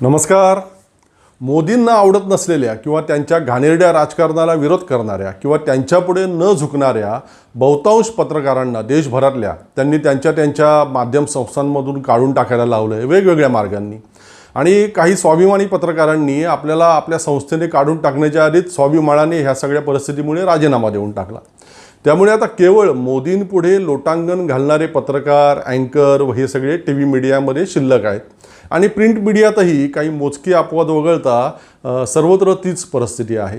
नमस्कार. मोदींना आवडत नसलेल्या किंवा त्यांच्या घाणेरड्या राजकारणाला विरोध करणाऱ्या किंवा त्यांच्यापुढे न झुकणाऱ्या बहुतांश पत्रकारांना देशभरातल्या त्यांनी त्यांच्या त्यांच्या माध्यम संस्थांमधून काढून टाकायला लावलं आहे वेगवेगळ्या मार्गांनी. आणि काही स्वाभिमानी पत्रकारांनी आपल्याला आपल्या संस्थेने काढून टाकण्याच्या आधीच स्वाभिमानाने ह्या सगळ्या परिस्थितीमुळे राजीनामा देऊन टाकला. त्यामुळे आता केवळ मोदींपुढे लोटांगण घालणारे पत्रकार अँकर व हे सगळे टी व्ही मीडियामध्ये शिल्लक आहेत. आणि प्रिंट मीडियातही काही मोजकी अपवाद वगळता सर्वत्र तीच परिस्थिती आहे.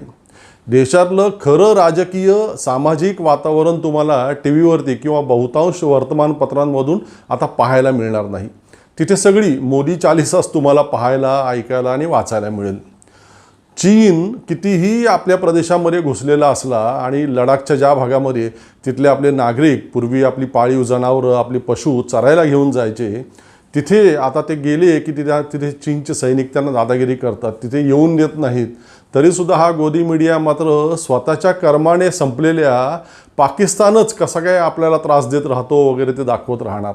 देशातलं खरं राजकीय सामाजिक वातावरण तुम्हाला टी व्हीवरती किंवा बहुतांश वर्तमानपत्रांमधून आता पाहायला मिळणार नाही. तिथे सगळी मोदी चालिसाच तुम्हाला पाहायला ऐकायला आणि वाचायला मिळेल. चीन कितीही आपल्या प्रदेशामध्ये घुसलेला असला आणि लडाखच्या ज्या भागामध्ये तिथले आपले नागरिक पूर्वी आपली पाळीव जनावरं आपली पशु चरायला घेऊन जायचे तिथे आता ते गेले की तिथे तिथे चीनचे सैनिक त्यांना दादागिरी करतात. तिथे येऊन देत नाहीत. तरीसुद्धा हा गोदी मीडिया मात्र स्वतःच्या कर्माने संपलेल्या पाकिस्तानच कसा काय आपल्याला त्रास देत राहतो वगैरे ते दाखवत राहणार.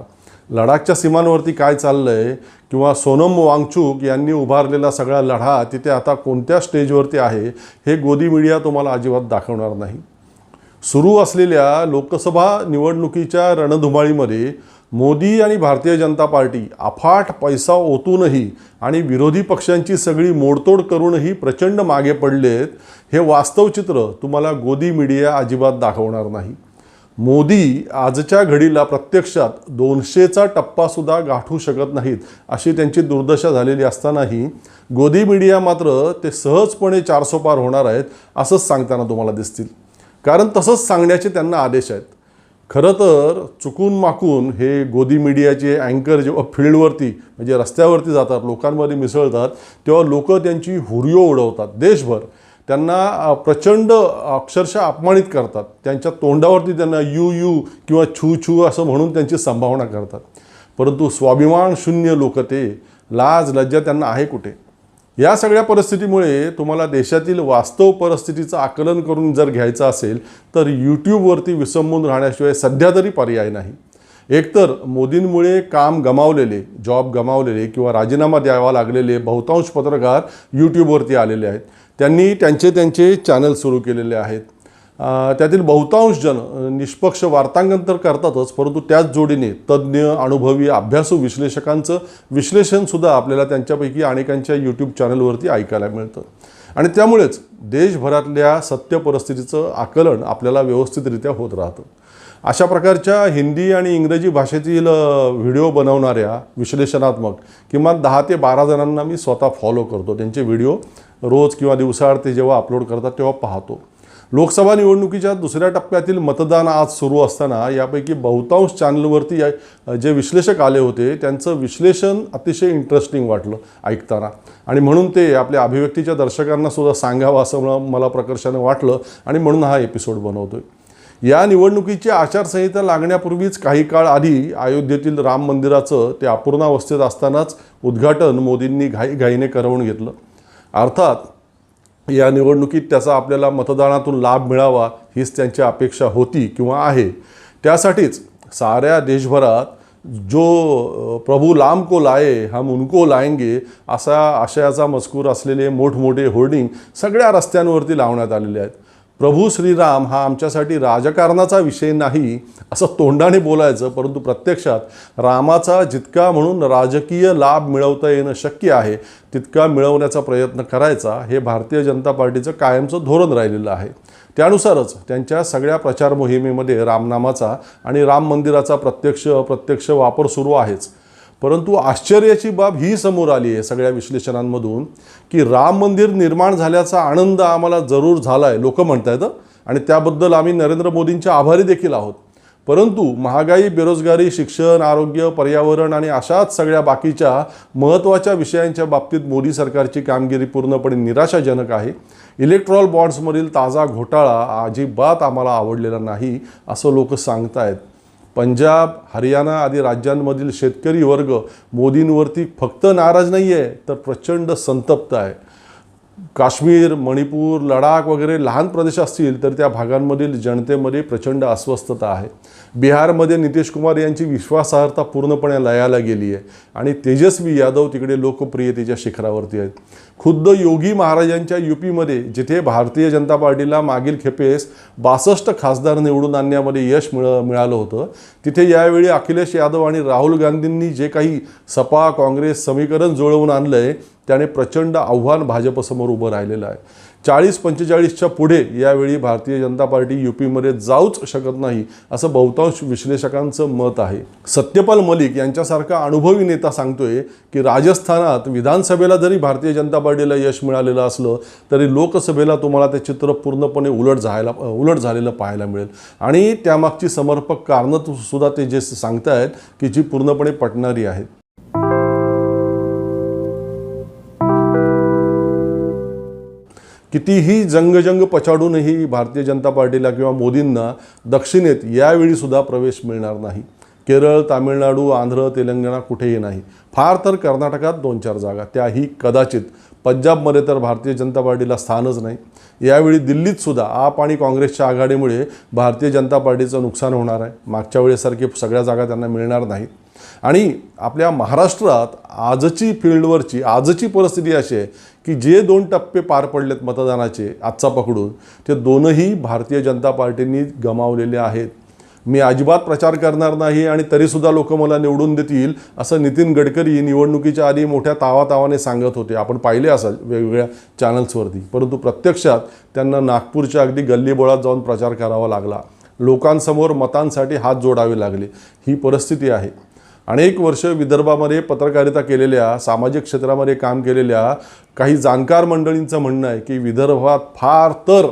लडाखच्या सीमांवरती काय चाललं आहे किंवा सोनम वांगचूक यांनी उभारलेला सगळा लढा तिथे आता कोणत्या स्टेजवरती आहे हे गोदी मीडिया तुम्हाला अजिबात दाखवणार नाही. सुरू असलेल्या लोकसभा निवडणुकीच्या रणधुमाळीमध्ये मोदी आणि भारतीय जनता पार्टी अफाट पैसा ओतूनही आणि विरोधी पक्षांची सगळी मोडतोड करूनही प्रचंड मागे पडलेत हे वास्तव चित्र तुम्हाला गोदी मीडिया अजिबात दाखवणार नाही. मोदी आजच्या घडीला प्रत्यक्षात दोनशेचा टप्पासुद्धा गाठू शकत नाहीत अशी त्यांची दुर्दशा झालेली असतानाही गोदी मीडिया मात्र ते सहजपणे चारसो पार होणार आहेत असंच सांगताना तुम्हाला दिसतील. कारण तसंच सांगण्याचे त्यांना आदेश आहेत. खरं तर चुकून माकून हे गोदी मीडियाचे अँकर जेव्हा फील्डवरती म्हणजे रस्त्यावरती जातात लोकांमध्ये मिसळतात तेव्हा लोक त्यांची हुरियो उडवतात. देशभर त्यांना प्रचंड अक्षरशः अपमानित करतात. त्यांच्या तोंडावरती त्यांना यू यू किंवा छू छू असं म्हणून त्यांची संभावना करतात. परंतु स्वाभिमान शून्य लोक ते लाज लज्जा त्यांना आहे कुठे? या सगळ्या परिस्थितीमुळे तुम्हाला देशातील वास्तव परिस्थितीचं आकलन करून जर घ्यायचं असेल तर यूट्यूबवरती विसंबून राहण्याशिवाय सध्या तरी पर्याय नाही. एकतर मोदींमुळे काम गमावलेले जॉब गमावलेले किंवा राजीनामा द्यावा लागलेले बहुतांश पत्रकार यूट्यूबवरती आलेले आहेत. त्यांनी त्यांचे त्यांचे चॅनल सुरू केलेले आहेत. त्यातील बहुतांश जण निष्पक्ष वार्तांकन तर करतातच परंतु त्याच जोडीने तज्ज्ञ अनुभवी अभ्यासू विश्लेषकांचं विश्लेषणसुद्धा आपल्याला त्यांच्यापैकी अनेकांच्या यूट्यूब चॅनलवरती ऐकायला मिळतं. आणि त्यामुळेच देशभरातल्या सत्य परिस्थितीचं आकलन आपल्याला व्यवस्थितरित्या होत राहतं. अशा प्रकारच्या हिंदी आणि इंग्रजी भाषेतील व्हिडिओ बनवणाऱ्या विश्लेषणात्मक किमान दहा ते बारा जणांना मी स्वतः फॉलो करतो. त्यांचे व्हिडिओ रोज किंवा दिवसाआड ते जेव्हा अपलोड करतात तेव्हा पाहतो. लोकसभा निवडणुकीच्या दुसऱ्या टप्प्यातील मतदान आज सुरू असताना यापैकी बहुतांश चॅनलवरती जे विश्लेषक आले होते त्यांचं विश्लेषण अतिशय इंटरेस्टिंग वाटलं ऐकताना. आणि म्हणून ते आपल्या अभिव्यक्तीच्या दर्शकांना सुद्धा सांगावं असं मला- मला प्रकर्षानं वाटलं आणि म्हणून हा एपिसोड बनवतोय. या निवडणुकीची आचारसंहिता लागण्यापूर्वीच काही काळ आधी अयोध्येतील राम मंदिराचं ते अपूर्णावस्थेत असतानाच उद्घाटन मोदींनी घाई घाईने करवून घेतलं. अर्थात या निवडणुकीत त्याचा आपल्याला मतदानातून लाभ मिळावा हीच त्यांची अपेक्षा होती किंवा आहे. त्यासाठीच साऱ्या देशभरात जो प्रभू लाम को लाये हम उनको लाएंगे असा आशयाचा मजकूर असलेले मोठमोठे होर्डिंग सगळ्या रस्त्यांवरती लावण्यात आलेले आहेत. प्रभू श्रीराम हा आमच्यासाठी राजकारणाचा विषय नाही असं तोंडाने बोलायचं परंतु प्रत्यक्षात रामाचा जितका म्हणून राजकीय लाभ मिळवता येणं शक्य आहे तितका मिळवण्याचा प्रयत्न करायचा हे भारतीय जनता पार्टीचं कायमचं धोरण राहिलेलं आहे. त्यानुसारच त्यांच्या सगळ्या प्रचार मोहिमेमध्ये रामनामाचा आणि राम मंदिराचा प्रत्यक्ष अप्रत्यक्ष वापर सुरू आहेच. परंतु आश्चर्याची बाब ही समोर आली आहे सगळ्या विश्लेषणांमधून की राम मंदिर निर्माण झाल्याचा आनंद आम्हाला जरूर झाला आहे लोकं म्हणत आहेत आणि त्याबद्दल आम्ही नरेंद्र मोदींचे आभारी देखील आहोत. परंतु महागाई बेरोजगारी शिक्षण आरोग्य पर्यावरण आणि अशाच सगळ्या बाकीच्या महत्त्वाच्या विषयांच्या बाबतीत मोदी सरकारची कामगिरी पूर्णपणे निराशाजनक आहे. इलेक्ट्रॉल बॉन्ड्समधील ताजा घोटाळा अजिबात आम्हाला आवडलेला नाही असं लोक सांगतायत. पंजाब हरियाणा आदी राज्यांमधील शेतकरी वर्ग मोदींवरती फक्त नाराज नाही आहे तर प्रचंड संतप्त आहे. काश्मीर मणिपूर लडाख वगैरे लहान प्रदेश असतील तर त्या भागांमधील जनतेमध्ये प्रचंड अस्वस्थता आहे. बिहारमध्ये नितीश कुमार यांची विश्वासार्हता पूर्णपणे लयाला गेली आहे. आणि तेजस्वी यादव तिकडे लोकप्रियतेच्या शिखरावरती आहेत. खुद्द योगी महाराजांच्या युपीमध्ये जिथे भारतीय जनता पार्टीला मागील खेपेस बासष्ट खासदार निवडून आणण्यामध्ये यश मिळ मिळालं होतं. तिथे यावेळी अखिलेश यादव आणि राहुल गांधींनी जे काही सपा काँग्रेस समीकरण जुळवून आणलं आहे त्याने प्रचंड आव्हान भाजपसमोर उभं राहिलेलं आहे. चाळीस पंचेचाळीसच्या पुढे यावेळी भारतीय जनता पार्टी युपीमध्ये जाऊच शकत नाही असं बहुतांश विश्लेषकांचं मत आहे. सत्यपाल मलिक यांच्यासारखा अनुभवी नेता सांगतोय की राजस्थानात विधानसभेला जरी भारतीय जनता पार्टीला यश मिळालेलं असलं तरी लोकसभेला तुम्हाला ते चित्र पूर्णपणे उलट जायला उलट झालेलं पाहायला मिळेल. आणि त्यामागची समर्पक कारणं सुद्धा ते जे सांगतायत की जी पूर्णपणे पटणारी आहेत. कितीही जंगजंग पछाडूनही भारतीय जनता पार्टीला किंवा मोदींना दक्षिणेत यावेळीसुद्धा प्रवेश मिळणार नाही. केरळ तामिळनाडू आंध्र तेलंगणा कुठेही नाही. फार तर कर्नाटकात दोन चार जागा. त्याही कदाचित. पंजाबमध्ये तर भारतीय जनता पार्टीला स्थानच नाही. यावेळी दिल्लीतसुद्धा आप आणि काँग्रेसच्या आघाडीमुळे भारतीय जनता पार्टीचं नुकसान होणार आहे. मागच्या वेळेसारखी सगळ्या जागा त्यांना मिळणार नाहीत. आणि आपल्या महाराष्ट्रात आजची फील्डवरची आजची परिस्थिती अशी आहे की जे दोन टप्पे पार पडलेत मतदानाचे आजचा पकडून ते दोनही भारतीय जनता पार्टींनी गमावलेले आहेत. मी अजिबात प्रचार करणार नाही आणि तरीसुद्धा लोक मला निवडून देतील असं नितीन गडकरी निवडणुकीच्या आधी मोठ्या तावातावाने सांगत होते. आपण पाहिले असाल वेगवेगळ्या चॅनल्सवरती. परंतु प्रत्यक्षात त्यांना नागपूरच्या अगदी गल्लीबोळात जाऊन प्रचार करावा लागला. लोकांसमोर मतांसाठी हात जोडावे लागले. ही परिस्थिती आहे. अनेक वर्ष विदर्भामध्ये पत्रकारिता केलेल्या सामाजिक क्षेत्रामध्ये काम केलेल्या काही जाणकार मंडळींचं म्हणणं आहे की विदर्भात फार तर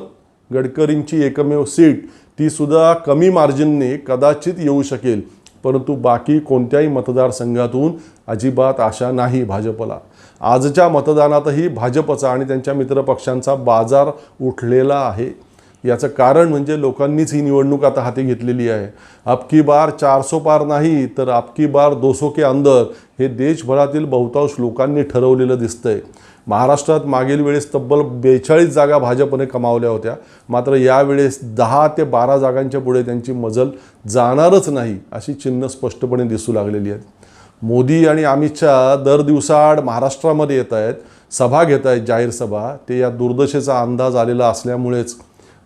गडकरींची एकमेव सीट ती सुद्धा कमी मार्जिनने कदाचित येऊ शकेल. परंतु बाकी कोणत्याही मतदारसंघातून अजिबात आशा नाही भाजपला. आजच्या मतदानातही भाजपचा आणि त्यांच्या मित्रपक्षांचा बाजार उठलेला आहे. याचं कारण म्हणजे लोकांनीच ही निवडणूक आता हाती घेतलेली आहे. अबकी बार चारसो पार नाही तर अबकी बार दोसो के अंदर हे देशभरातील बहुतांश लोकांनी ठरवलेलं दिसतंय. महाराष्ट्रात मागील वेळेस तब्बल बेचाळीस जागा भाजपने कमावल्या होत्या. मात्र यावेळेस दहा ते बारा जागांच्या पुढे त्यांची मजल जाणारच नाही अशी चिन्ह स्पष्टपणे दिसू लागलेली आहेत. मोदी आणि अमित शहा दर दिवसाआड महाराष्ट्रामध्ये येत आहेत सभा घेत आहेत जाहीर सभा. ते या दुर्दशेचा अंदाज आलेला असल्यामुळेच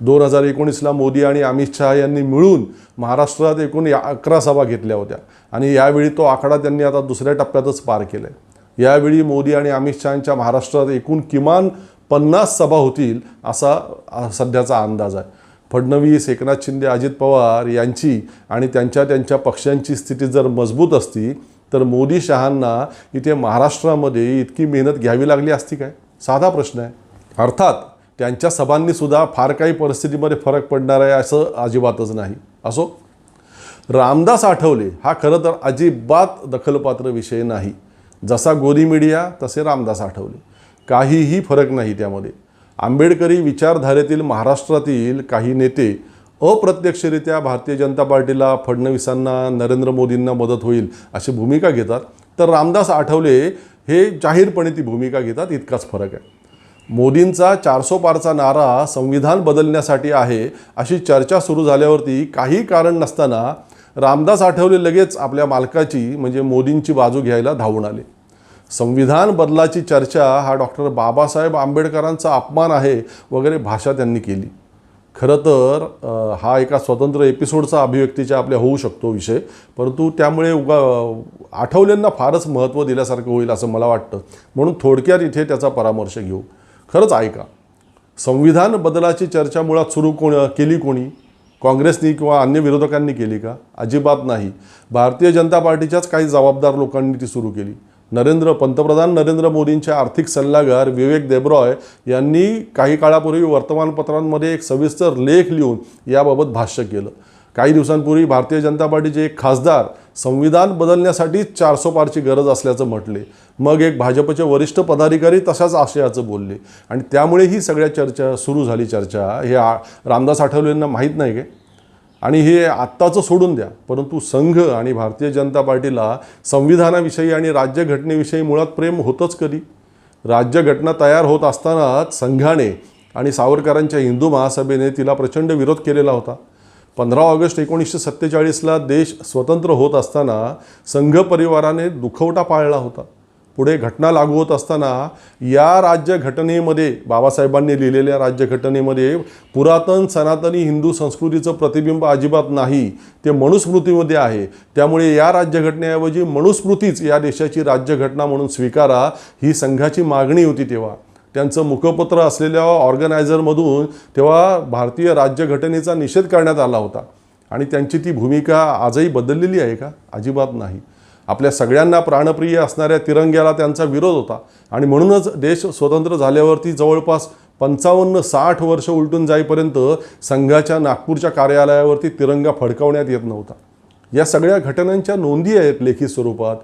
दोन हजार एकोणीसला मोदी आणि अमित शहा यांनी मिळून महाराष्ट्रात एकूण या अकरा सभा घेतल्या होत्या. आणि यावेळी तो आकडा त्यांनी आता दुसऱ्या टप्प्यातच पार केला आहे यावेळी मोदी आणि अमित शहांच्या महाराष्ट्रात एकूण किमान पन्नास सभा होतील असा सध्याचा अंदाज आहे. फडणवीस एकनाथ शिंदे अजित पवार यांची आणि त्यांच्या त्यांच्या पक्षांची स्थिती जर मजबूत असती तर मोदी शहांना इथे महाराष्ट्रामध्ये इतकी मेहनत घ्यावी लागली असती काय? साधा प्रश्न आहे. अर्थात त्यांच्या सभांनीसुद्धा फार काही परिस्थितीमध्ये फरक पडणार आहे असं अजिबातच नाही. असो? रामदास आठवले हा खरं तर अजिबात दखलपात्र विषय नाही. जसा गोरी मीडिया तसे रामदास आठवले. काहीही फरक नाही त्यामध्ये. आंबेडकरी विचारधारेतील महाराष्ट्रातील काही नेते अप्रत्यक्षरित्या भारतीय जनता पार्टीला फडणवीसांना नरेंद्र मोदींना मदत होईल अशी भूमिका घेतात. तर रामदास आठवले हे जाहीरपणे ती भूमिका घेतात इतकाच फरक आहे. मोदींचा चारसो पारचा नारा संविधान बदलण्यासाठी आहे अशी चर्चा सुरू झाल्यावरती काही कारण नसताना रामदास आठवले लगेच आपल्या मालकाची म्हणजे मोदींची बाजू घ्यायला धावून आले. संविधान बदलाची चर्चा हा डॉक्टर बाबासाहेब आंबेडकरांचा अपमान आहे वगैरे भाषा त्यांनी केली. खरं तर हा एका स्वतंत्र एपिसोडचा अभिव्यक्तीच्या आपल्या होऊ शकतो विषय परंतु त्यामुळे उगा आठवल्यांना फारच महत्त्व दिल्यासारखं होईल असं मला वाटतं. म्हणून थोडक्यात इथे त्याचा परामर्श घेऊ. खरंच ऐका. संविधान बदलाची चर्चा मुळात सुरू कोण केली कोणी? काँग्रेसनी किंवा अन्य विरोधकांनी केली का? अजिबात नाही. भारतीय जनता पार्टीच्याच काही जबाबदार लोकांनी ती सुरू केली. नरेंद्र पंतप्रधान नरेंद्र मोदींचे आर्थिक सल्लागार विवेक देबरॉय यांनी काही काळापूर्वी वर्तमानपत्रांमध्ये एक सविस्तर लेख लिहून याबाबत भाष्य केलं. काही दिवसांपूर्वी भारतीय जनता पार्टीचे एक खासदार संविधान बदलण्यासाठी चारसो पारची गरज असल्याचं म्हटले. मग एक भाजपचे वरिष्ठ पदाधिकारी तशाच आशयाचं बोलले. आणि त्यामुळे ही सगळ्या चर्चा सुरू झाली चर्चा. हे आ रामदास आठवलेंना माहीत नाही काय आणि हे आत्ताचं सोडून द्या. परंतु संघ आणि भारतीय जनता पार्टीला संविधानाविषयी आणि राज्यघटनेविषयी मुळात प्रेम होतंच कधी? राज्यघटना तयार होत असतानाच संघाने आणि सावरकरांच्या हिंदू महासभेने तिला प्रचंड विरोध केलेला होता. पंधरा ऑगस्ट एकोणीसशे सत्तेचाळीसला देश स्वतंत्र होत असताना संघ परिवाराने दुखवटा पाळला होता. पुढे घटना लागू होत असताना या राज्यघटनेमध्ये बाबासाहेबांनी लिहिलेल्या राज्यघटनेमध्ये पुरातन सनातनी हिंदू संस्कृतीचं प्रतिबिंब अजिबात नाही ते मनुस्मृतीमध्ये आहे. त्यामुळे या राज्यघटनेऐवजी मनुस्मृतीच या देशाची राज्यघटना म्हणून स्वीकारा ही संघाची मागणी होती तेव्हा. त्यांचं मुखपत्र असलेल्या ऑर्गनायझरमधून तेव्हा भारतीय राज्यघटनेचा निषेध करण्यात आला होता. आणि त्यांची ती भूमिका आजही बदललेली आहे का? अजिबात नाही. आपल्या सगळ्यांना प्राणप्रिय असणाऱ्या तिरंग्याला त्यांचा विरोध होता. आणि म्हणूनच देश स्वतंत्र झाल्यावरती जवळपास पंचावन्न साठ वर्ष उलटून जाईपर्यंत संघाच्या नागपूरच्या कार्यालयावरती तिरंगा फडकावण्यात येत नव्हता. या सगळ्या घटनांच्या नोंदी आहेत लेखी स्वरूपात.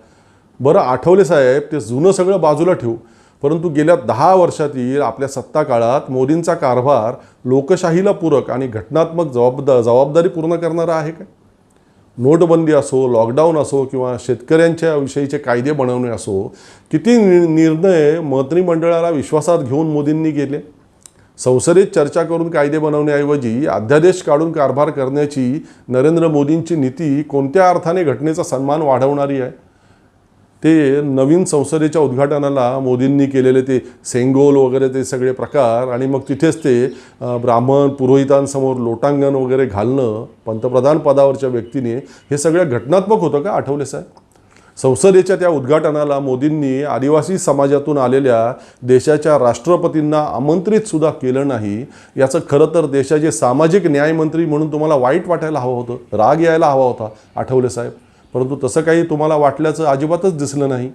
बरं आठवले साहेब ते जुनं सगळं बाजूला ठेवू. परंतु गेल्या दहा वर्षातील आपल्या सत्ता काळात मोदींचा कारभार लोकशाहीला पूरक आणि घटनात्मक जबाबदा जबाबदारी पूर्ण करणारा आहे काय? नोटबंदी असो लॉकडाऊन असो किंवा शेतकऱ्यांच्या विषयीचे कायदे बनवणे असो किती नि निर्णय मंत्रिमंडळाला विश्वासात घेऊन मोदींनी केले? संसदेत चर्चा करून कायदे बनवण्याऐवजी अध्यादेश काढून कारभार करण्याची नरेंद्र मोदींची नीती कोणत्या अर्थाने घटनेचा सन्मान वाढवणारी आहे? ते नवीन संसदेच्या उद्घाटनाला मोदींनी केलेले ते सेंगोल वगैरे ते सगळे प्रकार आणि मग तिथेच ते ब्राह्मण पुरोहितांसमोर लोटांगण वगैरे घालणं पंतप्रधान पदावरच्या व्यक्तीने हे सगळं घटनात्मक होतं का आठवले साहेब? संसदेच्या त्या उद्घाटनाला मोदींनी आदिवासी समाजातून आलेल्या देशाच्या राष्ट्रपतींना आमंत्रितसुद्धा केलं नाही. याचं खरं तर देशाचे सामाजिक न्यायमंत्री म्हणून तुम्हाला वाईट वाटायला हवं होतं राग यायला हवा होता आठवले साहेब? परंतु तसं काही तुम्हाला वाटल्याचं अजिबातच दिसलं नाही.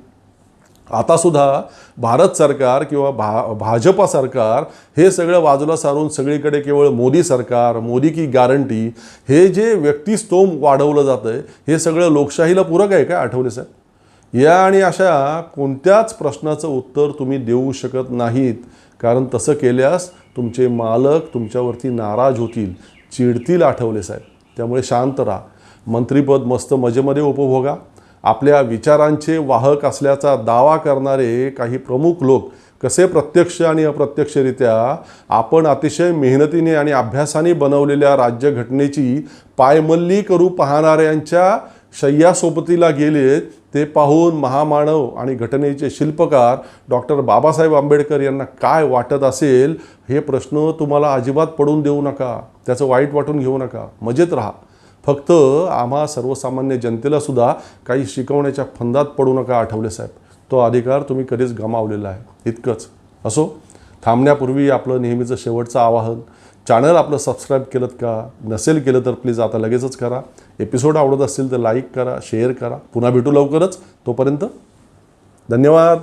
आतासुद्धा भारत सरकार किंवा भा भाजपा सरकार हे सगळं बाजूला सारून सगळीकडे केवळ मोदी सरकार मोदी की गॅरंटी हे जे व्यक्तिस्तोम वाढवलं जातं आहे हे सगळं लोकशाहीला पूरक आहे का आठवले साहेब या आणि अशा कोणत्याच प्रश्नाचं उत्तर तुम्ही देऊ शकत नाहीत. कारण तसं केल्यास तुमचे मालक तुमच्यावरती नाराज होतील चिडतील आठवले साहेब. त्यामुळे शांत राहा. मंत्रीपद मस्त मजेमध्ये उपभोगा. आपल्या विचारांचे वाहक असल्याचा दावा करणारे काही प्रमुख लोक कसे प्रत्यक्ष आणि अप्रत्यक्षरित्या आपण अतिशय मेहनतीने आणि अभ्यासाने बनवलेल्या राज्यघटनेची पायमल्ली करू पाहणाऱ्यांच्या शय्यासोबतीला गेलेत ते पाहून महामानव आणि घटनेचे शिल्पकार डॉक्टर बाबासाहेब आंबेडकर यांना काय वाटत असेल हे प्रश्न तुम्हाला अजिबात पडून देऊ नका. त्याचं वाईट वाटून घेऊ नका. मजेत राहा. फक्त आम्हा सर्वसामान्य जनतेलासुद्धा काही शिकवण्याच्या फंदात पडू नका आठवले साहेब. तो अधिकार तुम्ही कधीच गमावलेला आहे. इतकंच. असो? थांबण्यापूर्वी आपलं नेहमीचं शेवटचं आवाहन. चॅनल आपलं सबस्क्राईब केलं का? नसेल केलं तर प्लीज आता लगेचच करा. एपिसोड आवडत असतील तर लाईक करा शेअर करा. पुन्हा भेटू लवकरच. तोपर्यंत धन्यवाद.